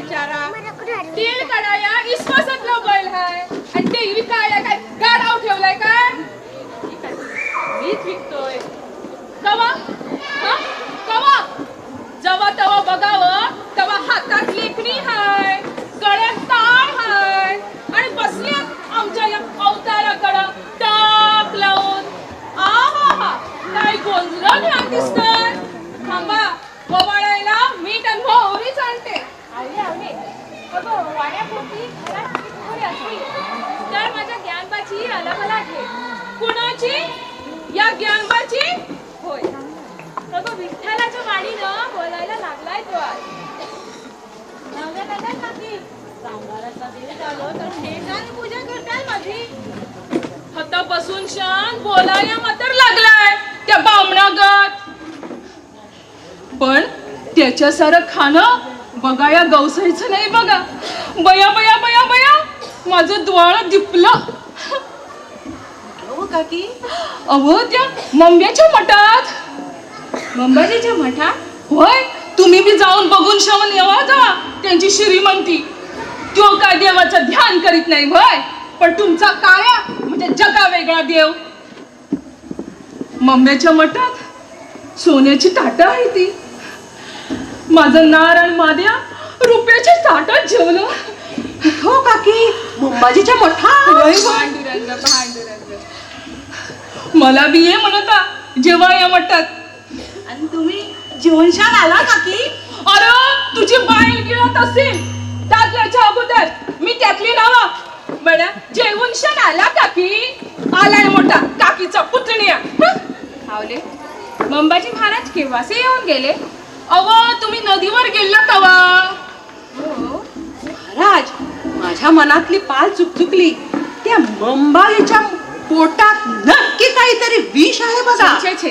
बेचारा। तेल विश्वासातला बैल हाय. आणि ते विकायला काय गाडाव ठेवलाय काय? मीच विकतोय कवा? कवा? जेव्हा तेव्हा बघावं तेव्हा हातात लेखणी हाय गळ्यात ताळ हाय. आणि बसल्या आमच्या या अवताराकडं टाक लावून. आहा काय गोंजलं घ्या दिसतंय? थांबा गोबाळायला मीठ आणि मोहरीच आणते. आले अगं वाड्यापोटी घरात असली तर माझ्या ज्ञानबाची अलग आहे. कुणाची? या ज्ञानबाची? होय. अगं विठ्ठलाच्या वाणीनं बोलायला लागलाय तो आज. नवऱ्या सांबाराचा तर पूजा करताय माझी? हातापासून शान बोलायला मात्र लागलाय त्या बामणागत. पण त्याच्या सारं खाणं बघाया गवसायचं नाही बघा. बया बया बया बया माझं द्वाळ दिपलं. काकी. अहो त्या मंब्याच्या मठात. मंबाजीच्या मठा होय तुम्ही बी जाऊन बघून श्रवण यावा जा त्यांची श्रीमंती. तो काय देवाचं ध्यान करीत नाही होय? पण तुमचा काया म्हणजे जगा वेगळा देव. मंब्याच्या मठात सोन्याची ताटं आहे ती. माझं नार आणि माद्या रुपयाच्या ताटात जेवलं. हो काकी मुंबाजीच्या मठा मला बी ये म्हणता जेव्हा या मठात. आणि तुम्ही जीवनशान आला काकी? अरे तुझी बाईल गिळत असेल टाकल्याच्या अगोदर मी त्यातली नावा बड्या जेवण क्षण आला काकी? आलाय मोठा काकीचा पुतण्या? हावले. मंबाजी महाराज केव्हासे येऊन गेले? अव तुम्ही नदीवर गेला तवा महाराज माझ्या मनातली पाल चुकचुकली. त्या मंबाईच्या पोटात नक्की काहीतरी विष आहे बघा. छे छे.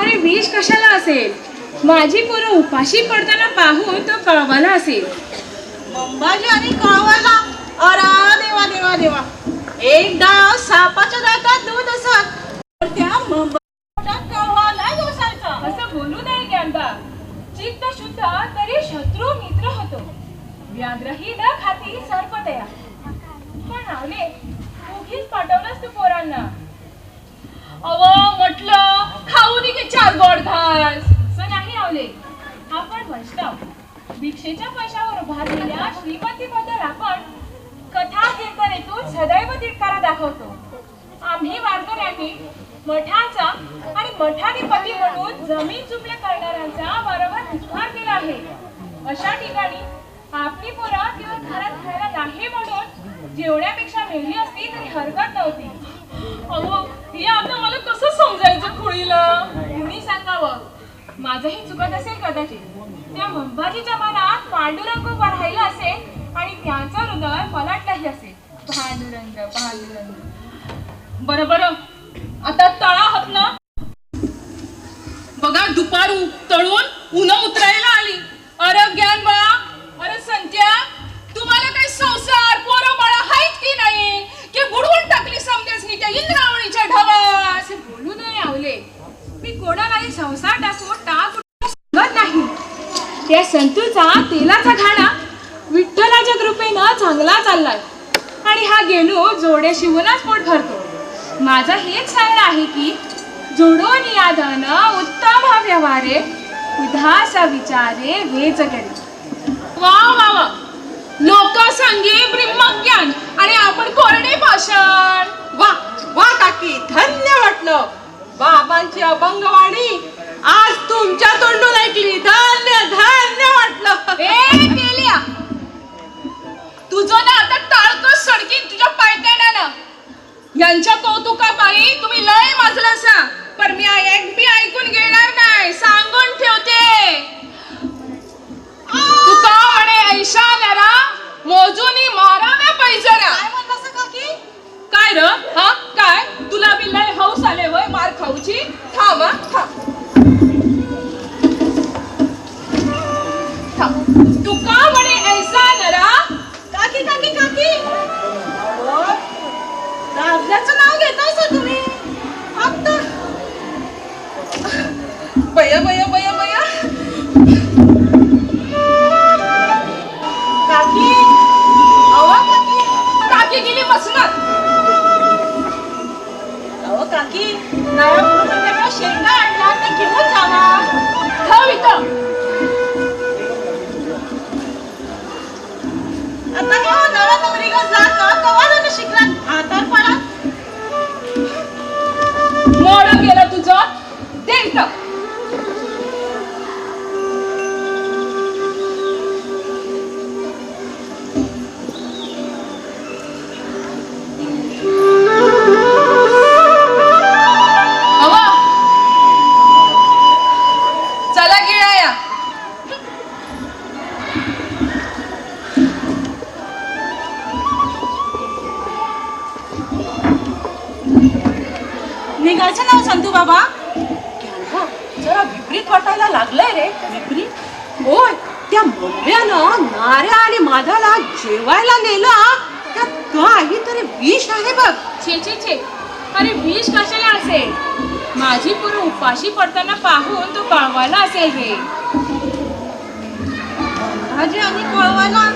अरे विष कशाला असेल? माझी पोरं उपाशी पडताना पाहून तो कळवाला असेल. मंबाजी आणि कळवायला. अरा देवा देवा देवा. एक डाव सापाच्या दातात दूध असत तर त्या मंबाच्या कळवाला घुसायचा असं बोलू नये ज्ञानदा चित्त शुद्ध तरी शत्रू मित्र होतो. व्याघ्रही न खाती सर्पतया. पण आले उगीच पाठवलंस तू पोरांना. अव म्हटलं खाऊ दे की चार गोड घास. असं नाही आवले आपण वैष्णव भिक्षेच्या पैशावर उभारलेल्या श्रीमतीबद्दल आपण कथा कीर्तनेतून सदैव तिटकारा दाखवतो. आम्ही वारकऱ्यांनी मठाचा आणि मठाधिपती म्हणून जमीन चुकल्या करणाऱ्यांचा वारंवार धिक्कार केला आहे. अशा ठिकाणी आपली पोरं दिवस घरात खायला नाही म्हणून जेवण्यापेक्षा मेली असती तरी हरकत नव्हती. अहो हे आता मला कसं समजायचं खुळीला? तुम्ही सांगावं? माझंही चुकत असेल कदाचित. त्या मंबाजीच्या मनात पांडुरंग उभा राहिला असेल आणि त्याचं हृदय पलाटलंही असेल. पांडुरंग पांडुरंग. बरं बरं आता तळा आहात ना. बघा दुपार तळून उन्हा उतरायला आली. अरे ज्ञान बाळा अरे संत्या तुम्हाला काही संसार पोरं बाळा आहेत की नाही? की बुडवून टाकली समजेसनी त्या इंद्रावणीच्या ढगात? असे बोलू नये आवले. मी कोणालाही संसार टाकून टाक सांगत नाही. त्या संतूचा तेलाचा घाणा विठ्ठलाच्या कृपेनं चांगला चाललाय. आणि हा गेलो जोडे शिवूनच पोट भरतो. माझा हेच सायर आहे की जोडो नियादन उत्तम व्यवहारे उदास विचारे वेज करी. वा वा वा. लोक सांगे ब्रह्मज्ञान आणि आपण कोरडे भाषण. वा वा काकी. धन्य वाटलं. बाबांची अभंगवाणी आज तुमच्या तोंडून ऐकली. धन्य धन्य वाटलं. केल्या. तुझं ना आता टाळकं सडकीन तुझ्या पायथ्यानं. यांच्या कौतुकापायी तुम्ही लय वाजलासा पण मी एक बी ऐकून घेणार नाही. सांगून ठेवते. तुका म्हणे ऐशा अहो काकी नव्या पुरुषाच्या शेंगा आणल्या ते घेऊन जावा ठेव इथं. आता हे हो, नव्या नवरीला जात कवा झालं शिकला आधार मोड गेलं तुझं. दे इथं. निघायचं नाव संतू बाबा? हो, जरा विपरीत वाटायला लागलंय रे. विपरीत? होय त्या मम्म्यानं नाऱ्या आणि माधाला जेवायला नेलं त्यात काहीतरी विष आहे बघ. छे छे छे. अरे विष कशाला असेल? माझी पोरं उपाशी पडताना पाहून तो कळवायला असेल रे. भाजी आणि कळवायला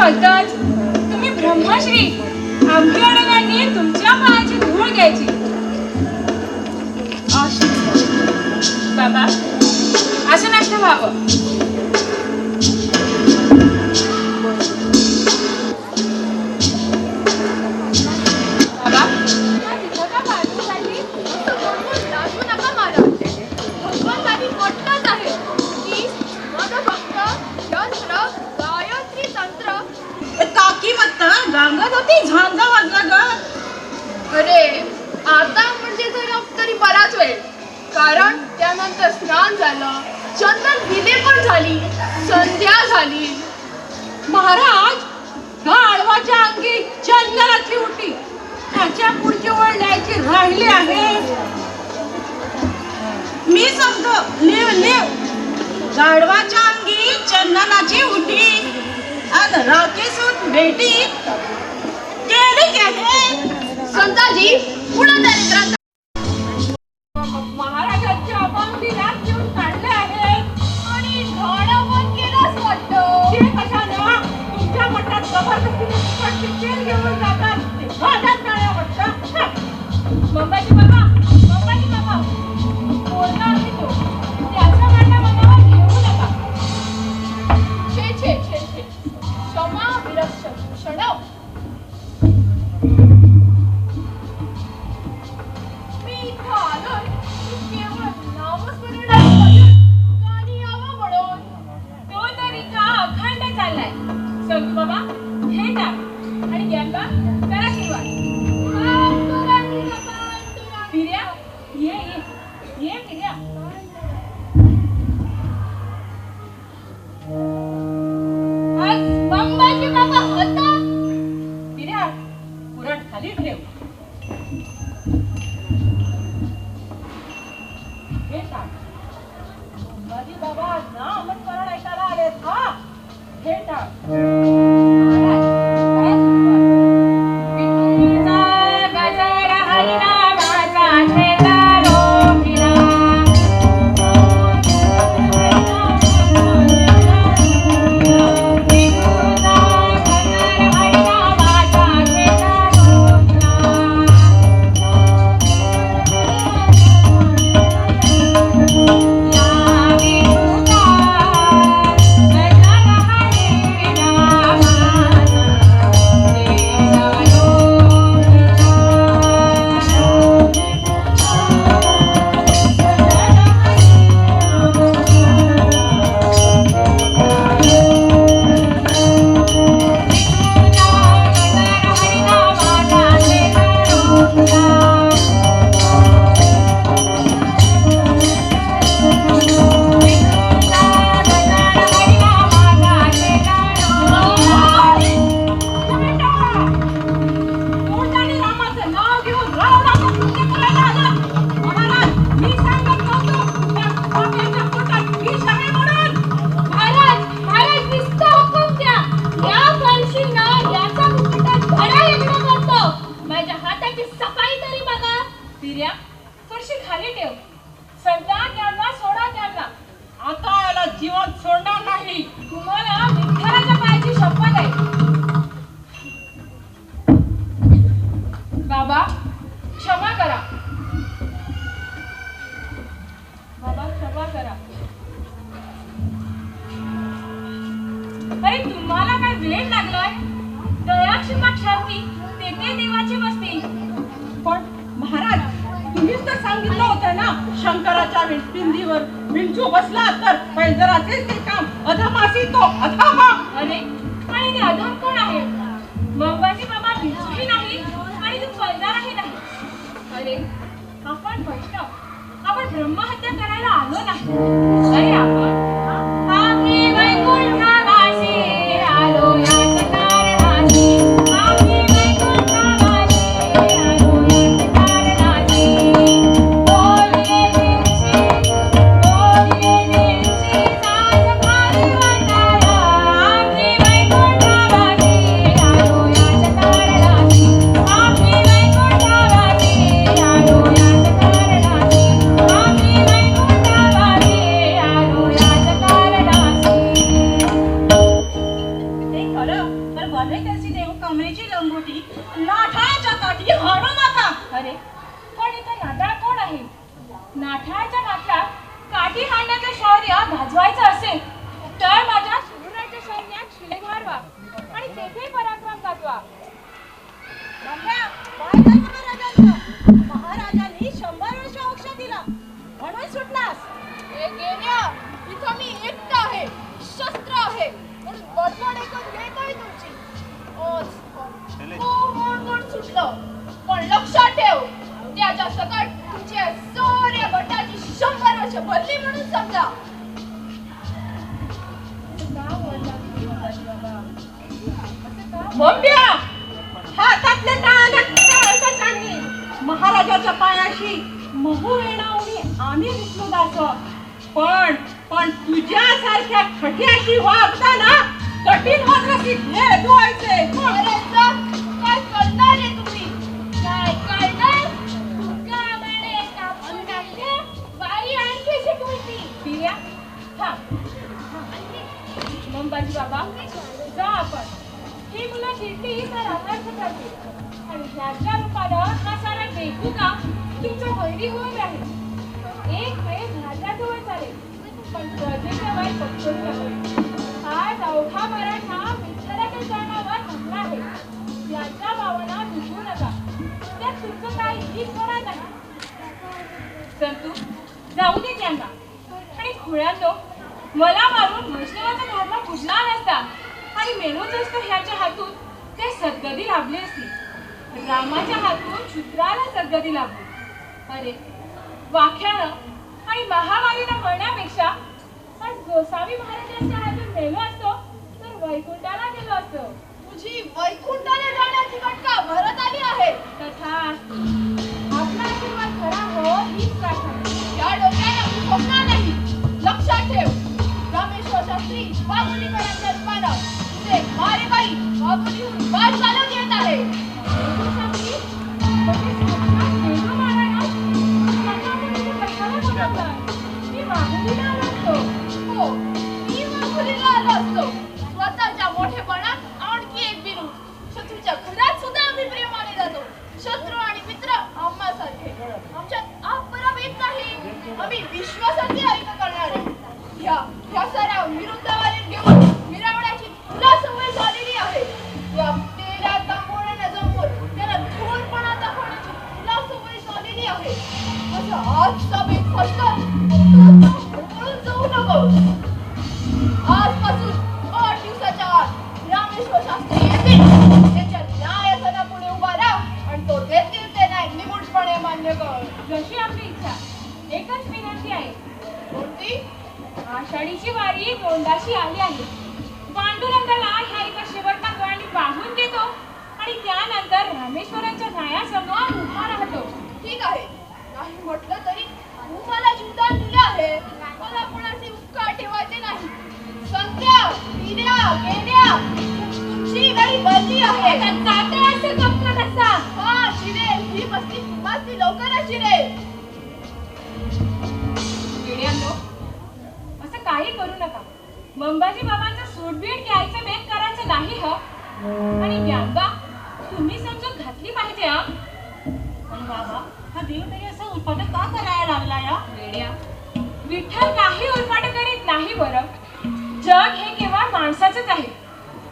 हे तुम्ही ब्रह्मश्री. आमच्या अडगांनी तुमच्या पायाची धूळ घ्यायची. बाबा असं नसतं व्हावं. सांगत होती झांजा वाजला ग. अरे आता म्हणजे जरा तरी बराच वेळ. कारण त्यानंतर स्नान झालं चंदन दिले पण झाली संध्या झाली. महाराज गाढवाच्या अंगी चंदनाची उठी त्याच्या पुढची ओळ द्यायची राहिली आहे. मी समजो लिव लिव. गाढवाच्या अंगी चंदनाची उठी आणि राकेसून भेटी. केली गेली संताजी पुढे दरिद्रांचा टाक आणि ज्ञानबा आपण ब्रह्महत्या करायला आलो नाही भले देऊ कमरेची लंगोटी नाठाळाच्या काठी हाणू नका अरे पण इथं नाताळ कोण आहे? नाठाळाच्या नाटला काठी हाणण्याचं शौर्य गाजवायचं असेल तर माझ्या सुरुणाच्या सैन्यात शिले घालवा आणि तेथे पराक्रम गाजवा. रम्या, महाराजांनी शंभर वर्ष अवकाश दिला. म्हणून सुटलास. इथं मी एकटा आहे शस्त्र आहे. म्हणून बडबड ऐकून घेत आहे तुमची. हो, हो, हो, ओस, सुटलं. पण लक्षात ठेव त्याच्या सकट तुझ्या सोऱ्या गटाची शंभर वर्ष भरली म्हणून समजा. महाराजाच्या पायाशी महू येणावणी आम्ही विष्णू दास. पण पण तुझ्यासारख्या खट्याशी वागताना कठीण व्हायचे अरे जा, काय करणार रे तुम्ही? काय करणार? तुकामाने कापून टाकले बाई आणखी शिकवती पिया. थांब मंबाजी बाबा जा आपण. ही मुलं शिरती तर अनर्थ करतील आणि ह्याच्या रूपानं हा सारा बेकुका तुमचा वैरी होऊन राहील एक वेळ राज्याजवळ चालेल पण प्रजेच्या वाईट पक्षरू नका आज अवघा मराठा विठ्ठलाच्या चरणावर हल्ला आहे. याच्या भावना दुखू नका. त्यात तुमचं काही ठीक होणार नाही. संतू जाऊ दे त्यांना. आणि खुळ्यांनो मला मारून वैष्णवाचा धर्म फुटला नसता. आणि मेनूच असतो ह्याच्या हातून. ते सद्गती लाभली असती. रामाच्या हातून शूद्राला सद्गती लाभली. अरे वाख्यानं आणि महामारीनं म्हणण्यापेक्षा पण गोसावी महाराजांच्या वैकुंठाला गेलो असतो. तुझी वैकुंठाने जाण्याची कटका भरत आली आहे. तथा आपला आशीर्वाद खरा हो हीच प्रार्थना. या डोक्याला झोपणार नाही. लक्षात ठेव. रामेश्वर शास्त्री बाबुलीकरांच्या रूपानं तुझे मारे बाई बाबुलीहून वाट चालत येत आहे. नाही रामेश्वरांच्या न्यायासमोर उभा राहतो ठीक आहे. नाही म्हटलं तरी तू मला जीवदान दिले आहे. मला कोणाचे उपकार ठेवायचे नाही. संत्या पिऱ्या गेल्या तुमची गाडी बदली आहे. जाते असे गप्प कसा? हा शिरेल ही मस्ती मस्ती लवकरच शिरेल वेड्यांनो, असं काही करू नका. मंबाजी बाबांचं सूटबीट घ्यायचं बेत करायचं नाही ह? आणि व्यांगा बाबा हा देव तरी असं उत्पादन का करायला लागला या? वेड्या विठ्ठल काही उलपाट करीत नाही बरं. जग हे केवळ माणसाचंच आहे.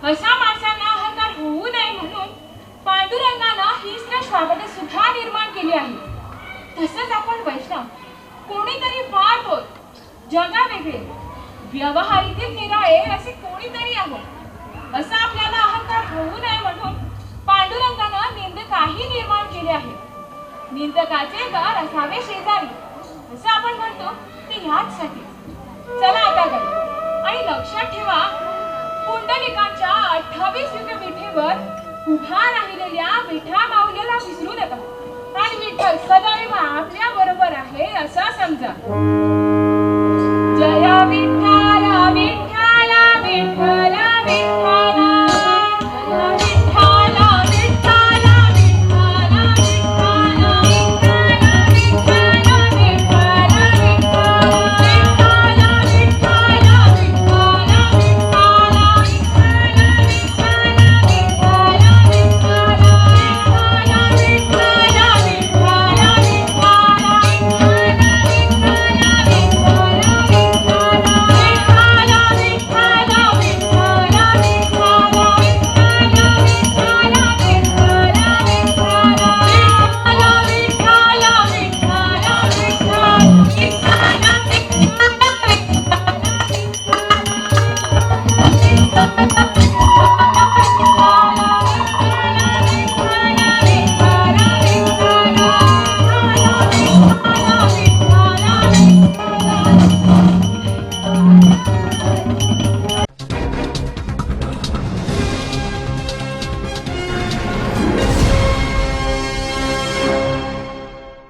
अशा माणसांना अहंकार होऊ नये म्हणून पांडुरंगानं ही स्वागत सुद्धा निर्माण केली आहे. तसंच आपण वैष्णव कोणीतरी फार होत जगा वेगळे व्यवहारीतील निराळे असे कोणीतरी आहोत. असं आपल्याला अहंकार होऊ नये म्हणून पांडुरंगानं निंदकाही निर्माण केले आहे. निंदकाचे गार असावे शेजारी. असं आपण म्हणतो ते ह्याचसाठी. चला आता घरी आणि लक्षात ठेवा पुंडलिकांच्या अठ्ठावीस विठेवर उभा राहिलेल्या विठा माऊलीला विसरू नका. आणि विठ्ठल सदैव आपल्या बरोबर आहे असं समजा.